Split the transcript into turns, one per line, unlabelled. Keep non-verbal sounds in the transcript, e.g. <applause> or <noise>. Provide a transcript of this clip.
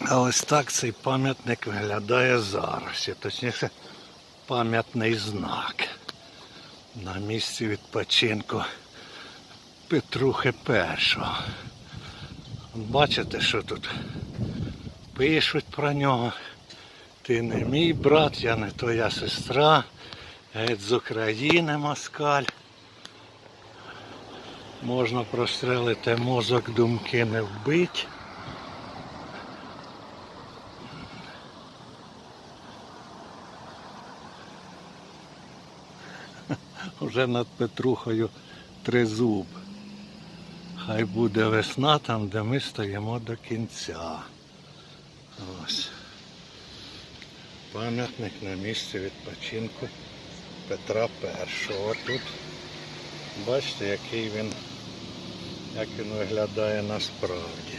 А ось так цей пам'ятник виглядає зараз. Точніше, пам'ятний знак на місці відпочинку Петрухи Першого. Бачите, що тут пишуть про нього. Ти не мій брат, я не твоя сестра. Геть з України москаль. Можна прострелити мозок, думки не вбить. <laughs> Уже над Петрухою тризуб. Хай буде весна там, де ми стоїмо до кінця. Ось. Пам'ятник на місці відпочинку Петра І. Тут бачите, який він, як він виглядає насправді.